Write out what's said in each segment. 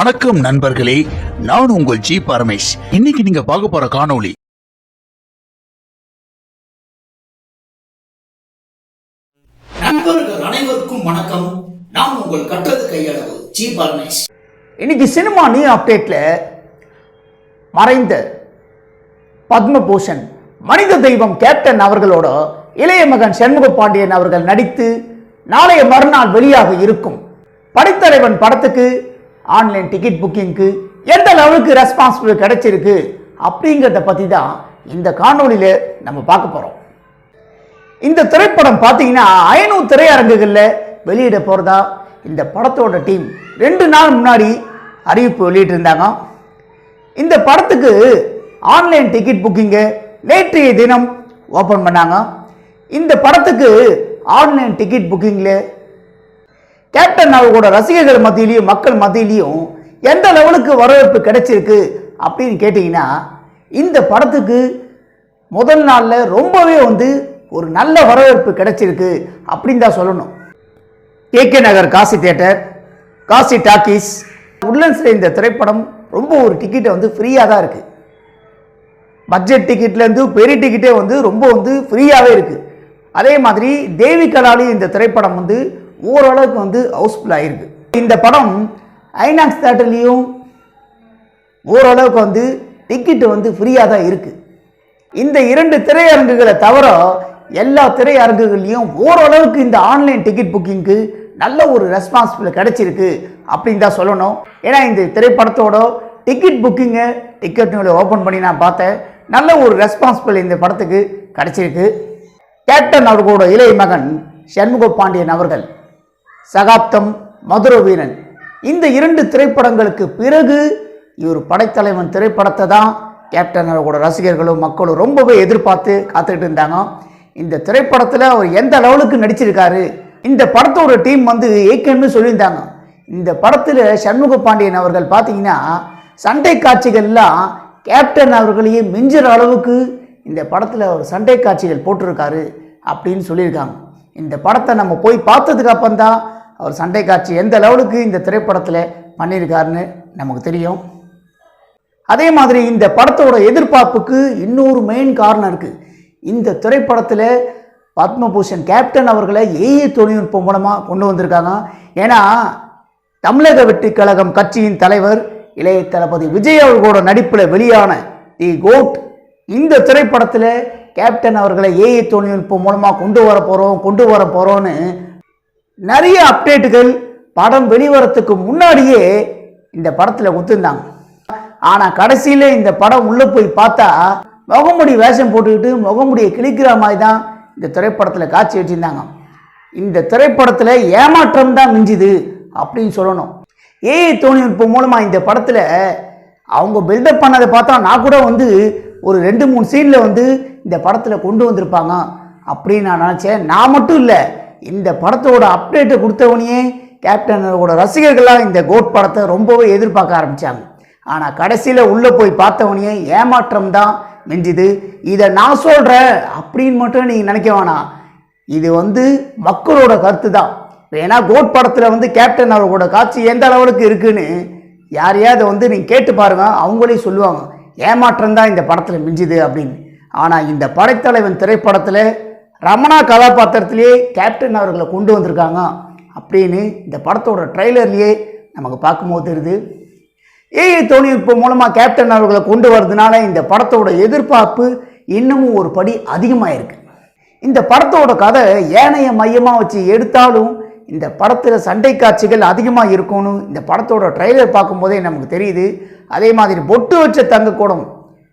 வணக்கம் நண்பர்களே நான் உங்கள் ஜி பரமேஷ். இன்னைக்கு நீங்க பார்க்க போற காணொளி நண்பர்கள் அனைவருக்கும் வணக்கம். நான் உங்கள் கற்றது கையளவு ஜி பரமேஷ். இன்னைக்கு சினிமா நியூ அப்டேட்ல மறைந்த பத்மபூஷன் மனித தெய்வம் கேப்டன் அவர்களோட இளைய மகன் சண்முக பாண்டியன் அவர்கள் நடித்து நாளைய மறுநாள் வெளியாக இருக்கும். படைத்தலைவன் படத்துக்கு ஆன்லைன் டிக்கெட் புக்கிங்க்கு எந்த லெவலுக்கு ரெஸ்பான்சிபிள் கிடைச்சிருக்கு அப்படிங்கிறத பற்றி தான் இந்த காணொலியில் நம்ம பார்க்க போகிறோம் இந்த திரைப்படம் பார்த்தீங்கன்னா ஐநூறு திரையரங்குகளில் வெளியிட போகிறதா இந்த படத்தோட டீம் ரெண்டு நாள் முன்னாடி அறிவிப்பு வெளியிட்டிருந்தாங்க. இந்த படத்துக்கு ஆன்லைன் டிக்கெட் புக்கிங்கை நேற்றைய தினம் ஓப்பன் பண்ணாங்க. இந்த படத்துக்கு ஆன்லைன் டிக்கெட் புக்கிங்கில் கேப்டன் அவர்களோட ரசிகர்கள் மத்தியிலையும் மக்கள் மத்தியிலையும் எந்த லெவலுக்கு வரவேற்பு கிடைச்சிருக்கு அப்படின்னு கேட்டிங்கன்னா இந்த படத்துக்கு முதல் நாளில் ரொம்பவே வந்து ஒரு நல்ல வரவேற்பு கிடைச்சிருக்கு அப்படின்னு தான் சொல்லணும். கேகே நகர் காசி தியேட்டர் காசி டாக்கீஸ் உட்லண்ட்ஸில் இந்த திரைப்படம் ரொம்ப ஒரு டிக்கெட்டை வந்து ஃப்ரீயாக தான் இருக்குது பட்ஜெட் டிக்கெட்லேருந்து பெரிய டிக்கெட்டே வந்து ரொம்ப வந்து ஃப்ரீயாகவே இருக்குது அதே மாதிரி தேவி கலாலி இந்த திரைப்படம் வந்து ஓரளவுக்கு வந்து ஹவுஸ்ஃபுல் ஆகிருக்கு இந்த படம் ஐநாக்ஸ் தேட்டர்லேயும் ஓரளவுக்கு வந்து டிக்கெட்டு வந்து ஃப்ரீயாக தான் இருக்குது இந்த இரண்டு திரையரங்குகளை தவிர எல்லா திரையரங்குகள்லேயும் ஓரளவுக்கு இந்த ஆன்லைன் டிக்கெட் புக்கிங்க்கு நல்ல ஒரு ரெஸ்பான்சிபிள் கிடச்சிருக்கு அப்படின்னு தான் சொல்லணும். ஏன்னா இந்த திரைப்படத்தோட டிக்கெட் புக்கிங்கை டிக்கெட் ஓப்பன் பண்ணி நான் பார்த்தேன். நல்ல ஒரு ரெஸ்பான்சிபிள் இந்த படத்துக்கு கிடச்சிருக்கு. கேப்டன் அவர்களோட இளைய மகன் சண்முக பாண்டியன் அவர்கள் சகாப்தம் மதுர வீரன். இந்த இரண்டு திரைப்படங்களுக்கு பிறகு இவர் படைத்தலைவன் திரைப்படத்தை தான் கேப்டன் அவர்களோட ரசிகர்களும் மக்களும் ரொம்பவே எதிர்பார்த்து காத்துக்கிட்டு இருந்தாங்க. இந்த திரைப்படத்தில் அவர் எந்த லெவலுக்கு நடிச்சிருக்காரு இந்த படத்தோட டீம் வந்து ஏக்கன்னு சொல்லியிருந்தாங்க. இந்த படத்தில் சண்முக பாண்டியன் அவர்கள் பார்த்தீங்கன்னா சண்டை காட்சிகள்லாம் கேப்டன் அவர்களையே மிஞ்சுற அளவுக்கு இந்த படத்தில் ஒரு சண்டை காட்சிகள் போட்டிருக்காரு அப்படின்னு சொல்லியிருக்காங்க. இந்த படத்தை நம்ம போய் பார்த்ததுக்கு அப்புறம் தான் அவர் சண்டை காட்சி எந்த லெவலுக்கு இந்த திரைப்படத்தில் பண்ணியிருக்காருன்னு நமக்கு தெரியும். அதே மாதிரி இந்த படத்தோட எதிர்பார்ப்புக்கு இன்னொரு மெயின் காரணம் இருக்குது இந்த திரைப்படத்தில் பத்மபூஷன் கேப்டன் அவர்களை ஏஏ தொழில்நுட்பம் மூலமாக கொண்டு வந்திருக்காங்க. ஏன்னா தமிழக வெற்றி கழகம் கட்சியின் தலைவர் இளைய தளபதி விஜய் அவர்களோட நடிப்பில் வெளியான தி கோட் இந்த திரைப்படத்தில் கேப்டன் அவர்களை ஏஏ தொழில்நுட்பம் மூலமாக கொண்டு வர போகிறோம் கொண்டு வர போகிறோன்னு நிறைய அப்டேட்டுகள் படம் வெளிவரத்துக்கு முன்னாடியே இந்த படத்தில் கொடுத்துருந்தாங்க ஆனால் கடைசியில் இந்த படம் உள்ளே போய் பார்த்தா முகமுடி வேஷம் போட்டுக்கிட்டு முகமுடியை கிழிக்கிற மாதிரி தான் இந்த திரைப்படத்தில் காட்சி வச்சுருந்தாங்க. இந்த திரைப்படத்தில் ஏமாற்றம் தான் மிஞ்சுது அப்படின்னு சொல்லணும். ஏஐ தொழில்நுட்பம் மூலமாக இந்த படத்தில் அவங்க பில்டப் பண்ணதை பார்த்தா நான் கூட வந்து ஒரு ரெண்டு மூணு சீனில் வந்து இந்த படத்தில் கொண்டு வந்திருப்பாங்க அப்படின்னு நான் நினச்சேன். நான் மட்டும் இல்லை இந்த படத்தோட அப்டேட்டை கொடுத்தவனையே கேப்டனோட ரசிகர்களாக இந்த கோட் படத்தை ரொம்பவே எதிர்பார்க்க ஆரம்பித்தாங்க ஆனால் கடைசியில் உள்ளே போய் பார்த்தவனையே ஏமாற்றம் தான் மிஞ்சுது. இதை நான் சொல்கிறேன் அப்படின்னு மட்டும் நீங்கள் நினைக்க வேணாம். இது வந்து மக்களோட கருத்து தான் ஏன்னா கோட் படத்தில் வந்து கேப்டன் அவர்களோட காட்சி எந்த அளவுக்கு இருக்குன்னு யாரையாவது வந்து நீங்கள் கேட்டு பாருங்கள் அவங்களே சொல்லுவாங்க. ஏமாற்றம் தான் இந்த படத்தில் மிஞ்சுது அப்படின்னு. ஆனால் இந்த படைத்தலைவன் திரைப்படத்தில் ரமணா கதாபாத்திரத்திலேயே கேப்டன் அவர்களை கொண்டு வந்திருக்காங்க அப்படின்னு இந்த படத்தோட ட்ரைலர்லேயே நமக்கு பார்க்கும்போது தெரியுது. ஏஐ தொழில்நுட்பம் மூலமாக கேப்டன் அவர்களை கொண்டு வரதுனால இந்த படத்தோட எதிர்பார்ப்பு இன்னமும் ஒரு படி அதிகமாக இருக்குது இந்த படத்தோட கதை ஏனைய மையமாக வச்சு எடுத்தாலும் இந்த படத்தில் சண்டை காட்சிகள் அதிகமாக இருக்கும்னு இந்த படத்தோட ட்ரைலர் பார்க்கும்போதே நமக்கு தெரியுது. அதே மாதிரி பொட்டு வச்ச தங்க கூடம்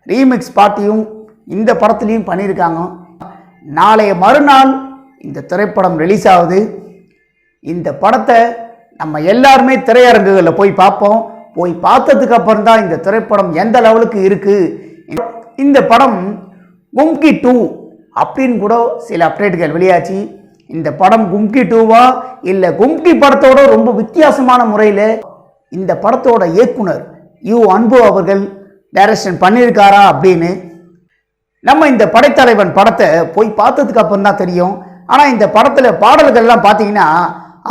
ரீமிக்ஸ் பாட்டியும் இந்த படத்துலையும் பண்ணியிருக்காங்க. நாளைய மறுநாள் இந்த திரைப்படம் ரிலீஸ் ஆகுது. இந்த படத்தை நம்ம எல்லாருமே திரையரங்குகளில் போய் பார்ப்போம். போய் பார்த்ததுக்கு அப்புறம் தான் இந்த திரைப்படம் எந்த லெவலுக்கு இருக்குது இந்த படம் கும்கி டூ அப்படின்னு கூட சில அப்டேட்டுகள் வெளியாச்சு. இந்த படம் கும்கி டூவா இல்லை கும்கி படத்தோட ரொம்ப வித்தியாசமான முறையில் இந்த படத்தோட இயக்குனர் யு அன்பு அவர்கள் டைரக்ஷன் பண்ணியிருக்காரா அப்படின்னு நம்ம இந்த படைத்தலைவன் படத்தை போய் பார்த்ததுக்கு அப்புறம் தான் தெரியும். ஆனால் இந்த படத்தில் பாடல்கள்லாம் பார்த்தீங்கன்னா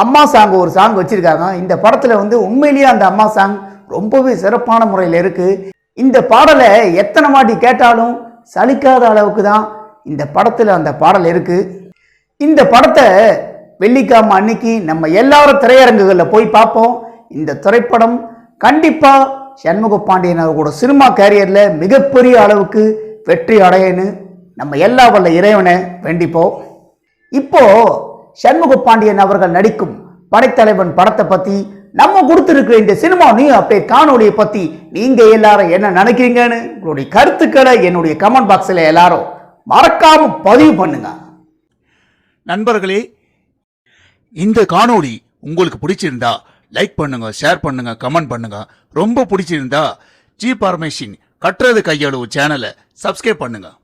அம்மா சாங் ஒரு சாங் வச்சுருக்காங்க. இந்த படத்தில் வந்து உண்மையிலேயே அந்த அம்மா சாங் ரொம்பவே சிறப்பான முறையில் இருக்குது இந்த பாடலை எத்தனை மாட்டி கேட்டாலும் சலிக்காத அளவுக்கு தான் இந்த படத்தில் அந்த பாடல் இருக்குது இந்த படத்தை வெள்ளிக்கிழமை அன்னைக்கு நம்ம எல்லாரும் திரையரங்குகளில் போய் பார்ப்போம். இந்த திரைப்படம் கண்டிப்பாக சண்முக பாண்டியன் அவர்களோட சினிமா கேரியரில் மிகப்பெரிய அளவுக்கு வெற்றி அடையன்னு நம்ம எல்லா வல்ல இறைவனை வேண்டிப்போம். இப்போ சண்முக பாண்டியன் அவர்கள் நடிக்கும் படைத்தலைவன் படத்தை பத்தி நம்ம கொடுத்துருக்கிற இந்த சினிமா நியூ அப்டேட் காணொளியை பத்தி நீங்க எல்லாரும் என்ன நினைக்கிறீங்கன்னு உங்களுடைய கருத்துக்களை என்னுடைய கமெண்ட் பாக்ஸில் எல்லாரும் மறக்காம பதிவு பண்ணுங்க. நண்பர்களே இந்த காணொளி உங்களுக்கு பிடிச்சிருந்தா லைக் பண்ணுங்க ஷேர் பண்ணுங்க கமெண்ட் பண்ணுங்க. ரொம்ப பிடிச்சிருந்தா ஜி பார்மேஷின் கட்டுறது கையளவு சேனலை சப்ஸ்கிரைப் பண்ணுங்கள்